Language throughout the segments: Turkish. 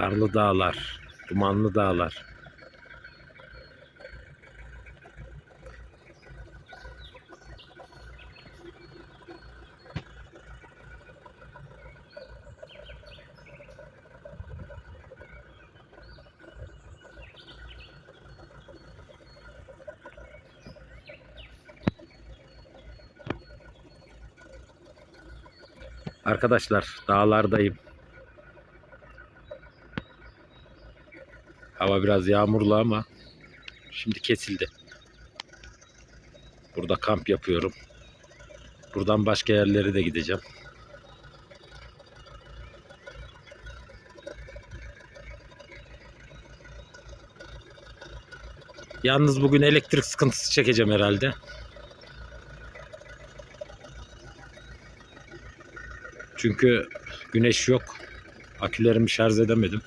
Karlı dağlar, dumanlı dağlar. Arkadaşlar dağlardayım. Hava biraz yağmurlu ama şimdi kesildi. Burada kamp yapıyorum. Buradan başka yerlere de gideceğim. Yalnız bugün elektrik sıkıntısı çekeceğim herhalde. Çünkü güneş yok. Akülerimi şarj edemedim.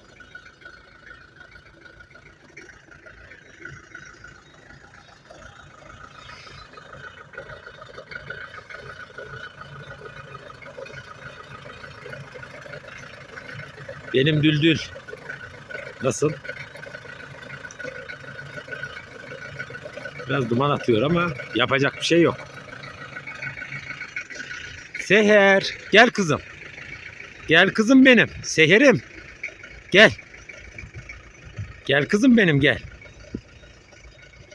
Benim düldül. Nasıl? Biraz duman atıyor ama yapacak bir şey yok. Seher, gel kızım. Gel kızım benim. Seherim. Gel. Gel kızım benim gel.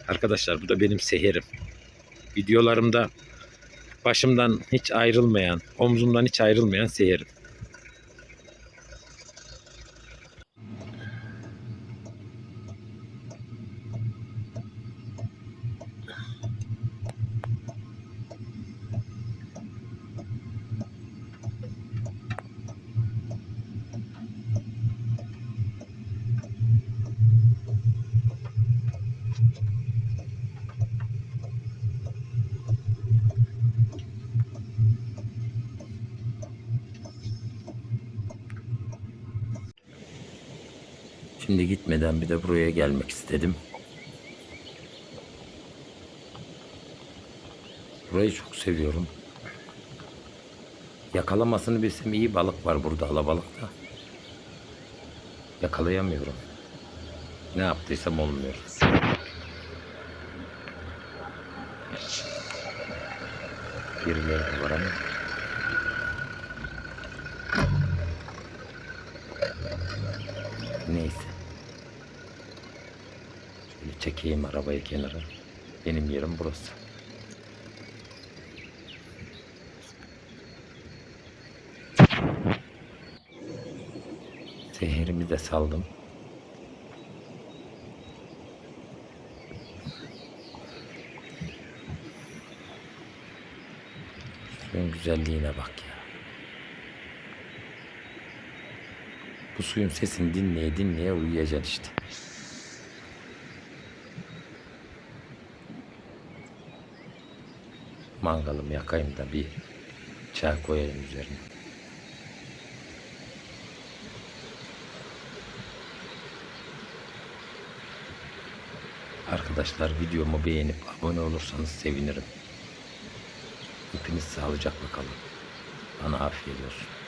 Arkadaşlar bu da benim seherim. Videolarımda başımdan hiç ayrılmayan, omzumdan hiç ayrılmayan seherim. Şimdi gitmeden bir de buraya gelmek istedim. Burayı çok seviyorum. Yakalamasını bilsem iyi balık var burada alabalık da. Yakalayamıyorum. Ne yaptıysam olmuyor. Birileri de var ama. Neyse. Çekeyim arabayı kenara. Benim yerim burası. Seherimi de saldım. Suyun güzelliğine bak ya. Bu suyun sesini dinleye dinleye uyuyacaksın işte. Mangalımı yakayım da bir çay koyayım üzerine. Arkadaşlar videomu beğenip abone olursanız sevinirim. Hepiniz sağlıcakla kalın. Bana afiyet olsun.